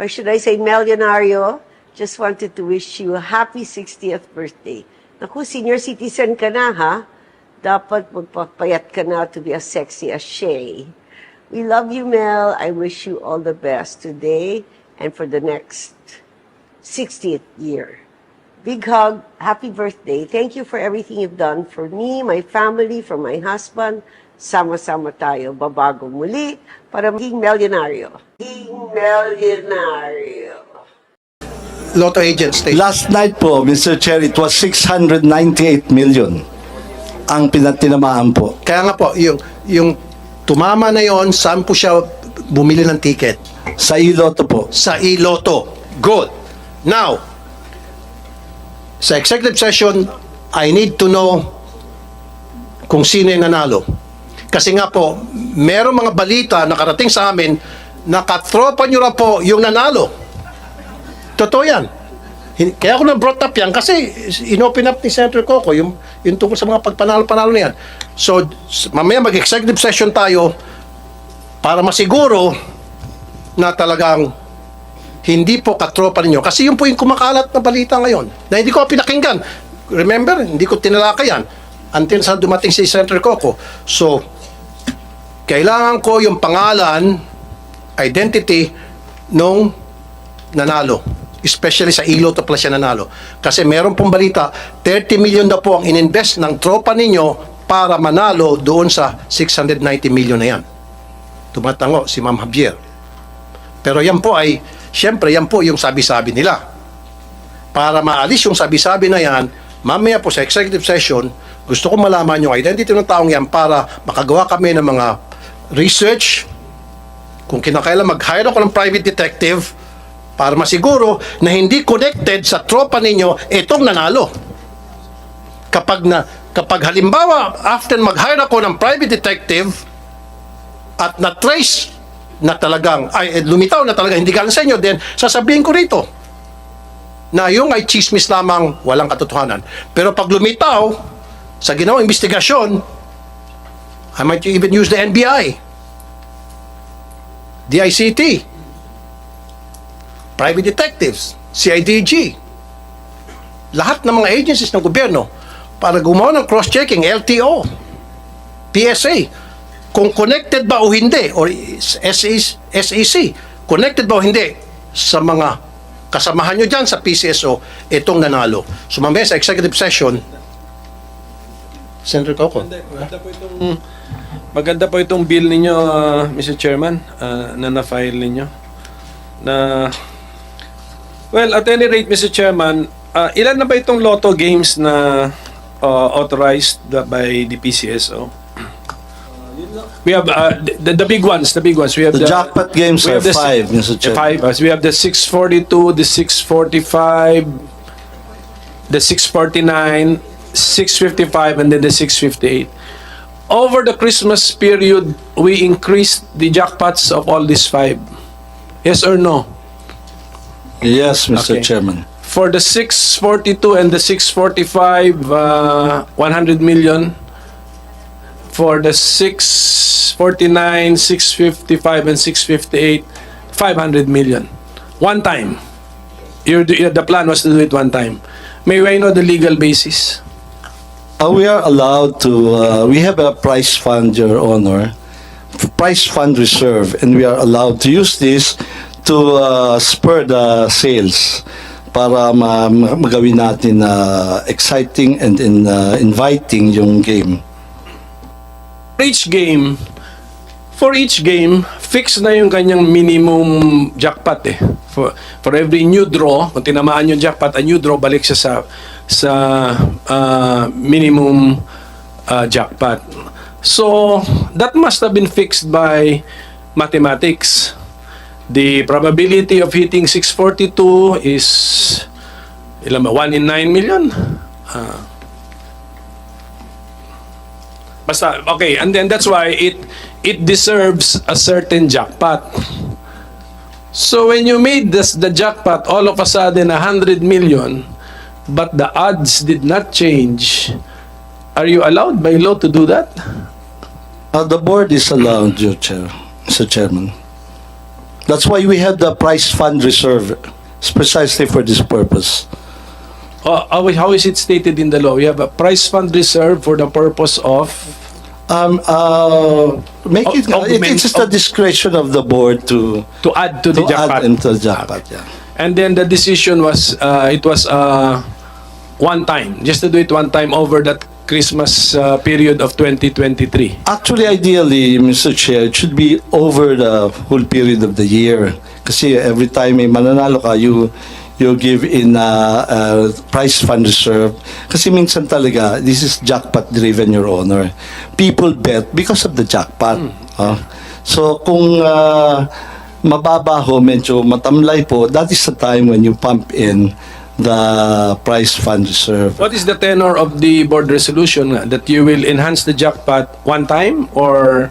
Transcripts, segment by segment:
Or should I say Melionario, just wanted to wish you a happy 60th birthday. Naku, senior citizen ka na ha? Dapat magpapayat ka na to be as sexy as Shay. We love you, Mel. I wish you all the best today and for the next 60th year. Big hug. Happy birthday. Thank you for everything you've done for me, my family, for my husband. Sama-sama tayo. Babago muli para maging milyonaryo. Maging milyonaryo. Lotto agent station. Last night po, Mr. Chair, it was 698 million ang pinatinamaan po. Kaya nga po, yung, yung tumama na yon, saan po siya bumili ng ticket? Sa iloto po. Sa iLotto. Good. Now, sa executive session, I need to know kung sino yung nanalo. Kasi nga po, merong mga balita nakarating sa amin na katropa nyo na po yung nanalo. Totoo yan. Kaya ako na-brought up yan kasi inopen up ni Senator Coco yung, yung tungkol sa mga pagpanalo-panalo na yan. So, mamaya mag-executive session tayo para masiguro na talagang hindi po katropa ninyo. Kasi yun po yung kumakalat na balita ngayon na hindi ko pinakinggan. Remember, hindi ko tinalaka yan until sa dumating si Senator Coco. So, kailangan ko yung pangalan, identity nung nanalo. Especially sa ilo to pala nanalo. Kasi meron pong balita, 30 million na po ang ininvest ng tropa ninyo para manalo doon sa 690 million na yan. Tumatango si Ma'am Javier. Pero yan po ay, syempre yan po yung sabi-sabi nila. Para maalis yung sabi-sabi na yan, mamaya po sa executive session, gusto ko malaman yung identity ng taong yan para makagawa kami ng mga research, kung kinakailan mag-hire ako ng private detective para masiguro na hindi connected sa tropa ninyo itong nanalo. Kapag na kapag halimbawa after mag-hire ako ng private detective at na-trace na talagang ay eh, lumitaw na talaga hindi galing sa inyo then sasabihin ko rito na yung ay chismis lamang walang katotohanan. Pero pag lumitaw sa ginawang investigasyon, I might even use the NBI, the ICT, private detectives, CIDG, lahat ng mga agencies ng gobyerno para gumawa ng cross-checking, LTO, PSA, kung connected ba o hindi, or SAC, SAC, connected ba o hindi sa mga kasamahan nyo dyan sa PCSO, itong nanalo. So mamaya sa executive session, Senator Coco. Maganda po itong maganda po itong bill ninyo, uh, Mr. Chairman, uh, na na-file ninyo. Na Well, at any rate, Mr. Chairman, uh, ilan na ba itong lotto games na uh, authorized by the PCSO? We have uh, the, the big ones, the big ones. We have The the, jackpot games we are have the five, Mr. Chair. Five. uh, we have the 642, the 645, the 649, 655, and then the 658. Over the Christmas period, we increased the jackpots of all these five. Yes or no? Yes, Mr. Okay. Chairman. For the 642 and the 645, uh, 100 million. For the 649, 655, and 658, 500 million. One time. Your, the plan was to do it one time. May I know the legal basis? Uh, we are allowed to, uh, we have a price fund, Your Honor, price fund reserve, and we are allowed to use this to uh, spur the sales para ma ma- magawin natin na exciting and in, uh, inviting yung game. Each game, for each game, fix na yung kanyang minimum jackpot eh. For, for every new draw, kung tinamaan yung jackpot, a new draw, balik siya sa, sa uh, minimum uh, jackpot. So, that must have been fixed by mathematics. The probability of hitting 642 is ilan ba? 1 in 9 million? Ah. Basta, okay, and then that's why it it deserves a certain jackpot. So when you made this the jackpot all of a sudden 100 million, but the odds did not change, are you allowed by law to do that? Uh, the board is allowed, Your Chair, Mr. Chairman. That's why we have the prize fund reserve. It's precisely for this purpose. Uh, how is- how is it stated in the law? We have a prize fund reserve for the purpose of Um, uh, make it, of it- it's just of- discretion of the board to, to add to the to add into jackpot, yeah. And then the decision was uh, it was uh, one time, just to do it one time over that Christmas uh, period of 2023. Actually, ideally, Mr. Chair, it should be over the whole period of the year. Kasi every time may mananalo ka, you you give in a, a prize fund reserve. Kasi minsan talaga, this is jackpot driven, Your Honor. People bet because of the jackpot. ah. so kung uh, mababa ho, medyo matamlay po, that is the time when you pump in the prize fund reserve. What is the tenor of the board resolution that you will enhance the jackpot one time or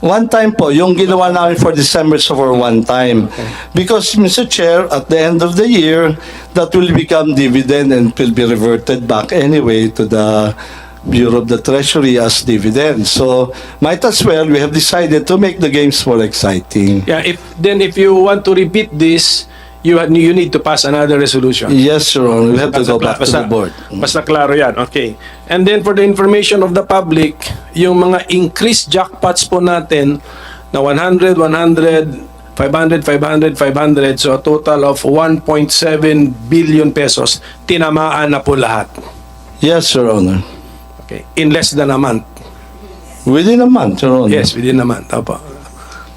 One time po, yung ginawa namin for December so for one time. Because, Mr. Chair, at the end of the year, that will become dividend and will be reverted back anyway to the Bureau of the Treasury as dividend. So, might as well, we have decided to make the games more exciting. yeah if then if you want to repeat this you had- you need to pass another resolution. Yes, Your Honor, we have to go back to the board. Basta klaro yan. Okay. And then for the information of the public, yung mga increased jackpots po natin na 100, 100, 500, 500, 500, so a total of 1.7 billion pesos, tinamaan na po lahat. Yes, Your Honor. Okay. In less than a month. Within a month, Your Honor. Yes, within a month. Opo.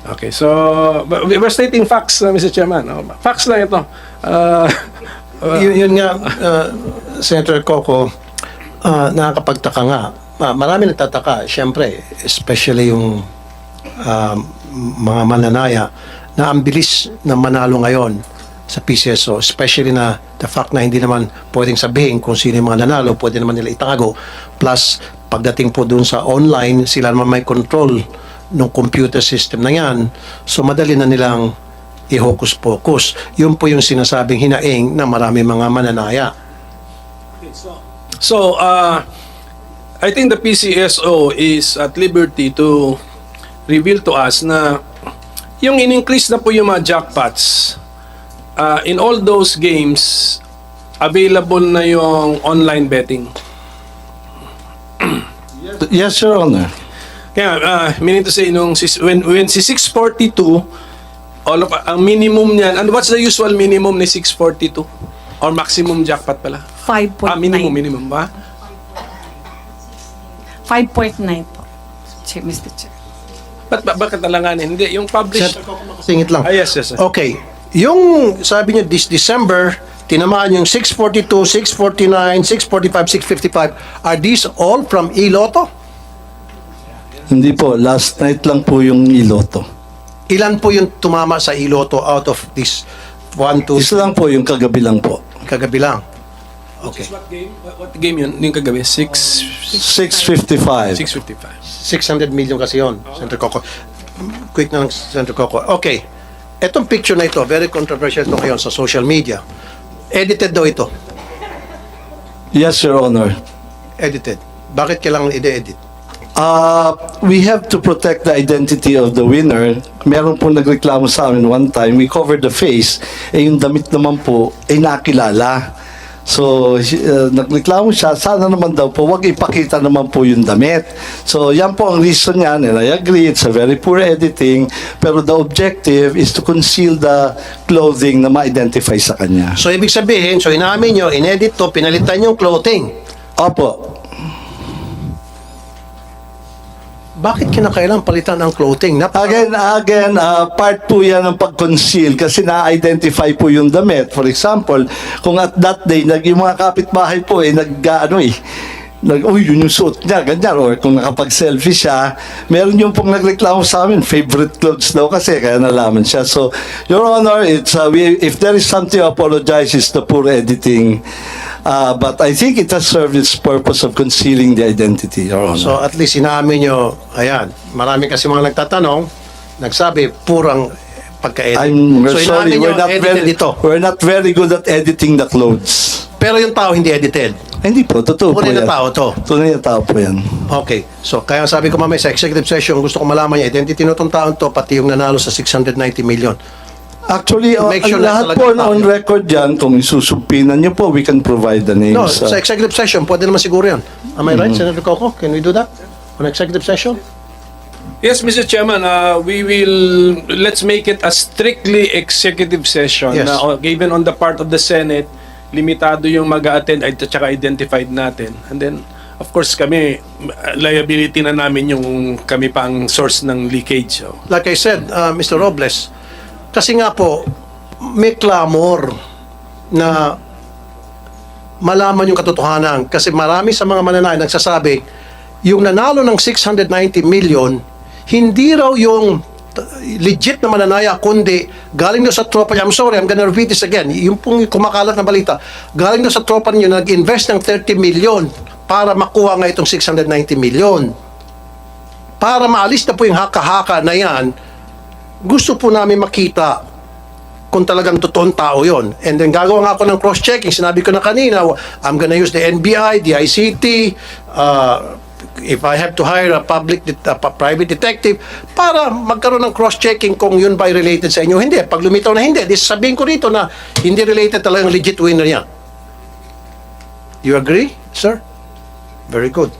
Okay, so we're stating facts, uh, Mr. Chairman. Oh, Facts lang ito. Uh, yun, yun nga, uh, Senator Coco, uh, nakakapagtaka nga. Ah, marami nagtataka, syempre, especially yung um, mga mananaya na ang bilis na manalo ngayon sa PCSO, especially na the fact na hindi naman pwedeng sabihin kung sino yung mga nanalo, pwede naman nila itago. Plus, pagdating po dun sa online, sila naman may control ng computer system na yan. So, madali na nilang i-hocus-pocus. Yun po yung sinasabing hinaing na marami mga mananaya. So, uh, I think the PCSO is at liberty to reveal to us na yung in-increase na po yung mga jackpots, uh, in all those games, available na yung online betting. Yes, Your Honor. Kaya, uh, meaning to say, nung, when, when si 642, all of, ang minimum niyan, and what's the usual minimum ni 642? Or maximum jackpot pala? 5.9. Ah, minimum, minimum ba? 5.9 po. Mr. Chair. Ba't ba, bakit nalanganin? Hindi, yung published. Singit lang. Ah, yes, yes, yes. Okay. Yung sabi niyo this December, tinamaan yung 642, 649, 645, 655. Are these all from Iloto? Hindi po, last night lang po yung iloto. Ilan po yung tumama sa Iloto out of this 1, 2, Isa lang po yung kagabi lang po. kagabi lang? Okay. What game? What, what game yun? Yung kagabi? 6... 655. 655. 600 million kasi yon, Senator Coco. Quick na lang, Senator Coco. Okay. Etong picture na ito, very controversial ito ngayon sa social media. Edited daw ito. Yes, Your Honor. Edited. Bakit kailangan i-edit? Uh, we have to protect the identity of the winner. Meron po nagreklamo sa amin one time, we covered the face, eh yung damit naman po, ay nakilala. So, uh, nagreklamo siya, sana naman daw po, wag ipakita naman po yung damit. So, yan po ang reason niyan, and I agree, it's a very poor editing, pero the objective is to conceal the clothing na ma-identify sa kanya. So, ibig sabihin, so inamin nyo, inedit to, pinalitan yung clothing. Opo, Bakit kinakailangan palitan ang clothing? Napaka- Again, again, uh, part po yan ng pag-conceal kasi na-identify po yung damit. For example, kung at that day, nag, yung mga kapitbahay po eh, nag, ano eh, nag, uy, yun yung suot niya, ganyan. Or kung nakapag-selfie siya, meron yung pong nagreklamo sa amin, favorite clothes daw kasi, kaya nalaman siya. So, Your Honor, it's, uh, we, if there is something apologize, it's the poor editing. Uh, but I think it has served its purpose of concealing the identity, Your Honor. So, at least inamin nyo, ayan, marami kasi mga nagtatanong, nagsabi, purang pagka-edit. I'm so, sorry, we're not very ito. we're not very good at editing the clothes. Pero yung tao hindi edited. Hindi po, totoo po Tunay na yan. tao to. Tunay na tao po yan. Okay. So, kaya sabi ko mamaya sa executive session, gusto ko malaman yung identity nitong taon to, pati yung nanalo sa 690 million. Actually, uh, Make sure ang na lahat po tama. on record yan, kung isusumpinan niyo po, we can provide the No, names. sa uh, executive session, pwede naman siguro yan. Am I right, Senator Coco? Can we do that? On executive session? Yes, Mr. Chairman, uh, we will, let's make it a strictly executive session. Yes. na, uh, given on the part of the Senate, limitado yung mag-attend at saka identified natin. And then, of course, kami, liability na namin yung kami pang source ng leakage. So, Like I said, uh, Mr. Robles, kasi nga po, may clamor na malaman yung katotohanan. Kasi marami sa mga mananayan nagsasabi, yung nanalo ng 690 million, hindi raw yung legit na mananaya, kundi galing doon sa tropa niya. I'm sorry, I'm gonna repeat this again. Yung pong kumakalat na balita, galing doon sa tropa niyo, nag-invest ng 30 million para makuha nga itong 690 million. Para maalis na po yung haka-haka na yan, gusto po namin makita kung talagang totoong tao yon. And then gagawa nga ako ng cross-checking. Sinabi ko na kanina, I'm gonna use the NBI, the ICT, uh, if I have to hire a public, det- a private detective, para magkaroon ng cross-checking kung yun ba related sa inyo. Hindi. Pag lumitaw na hindi, di sabihin ko rito na hindi related talagang legit winner yan. You agree, sir? Very good.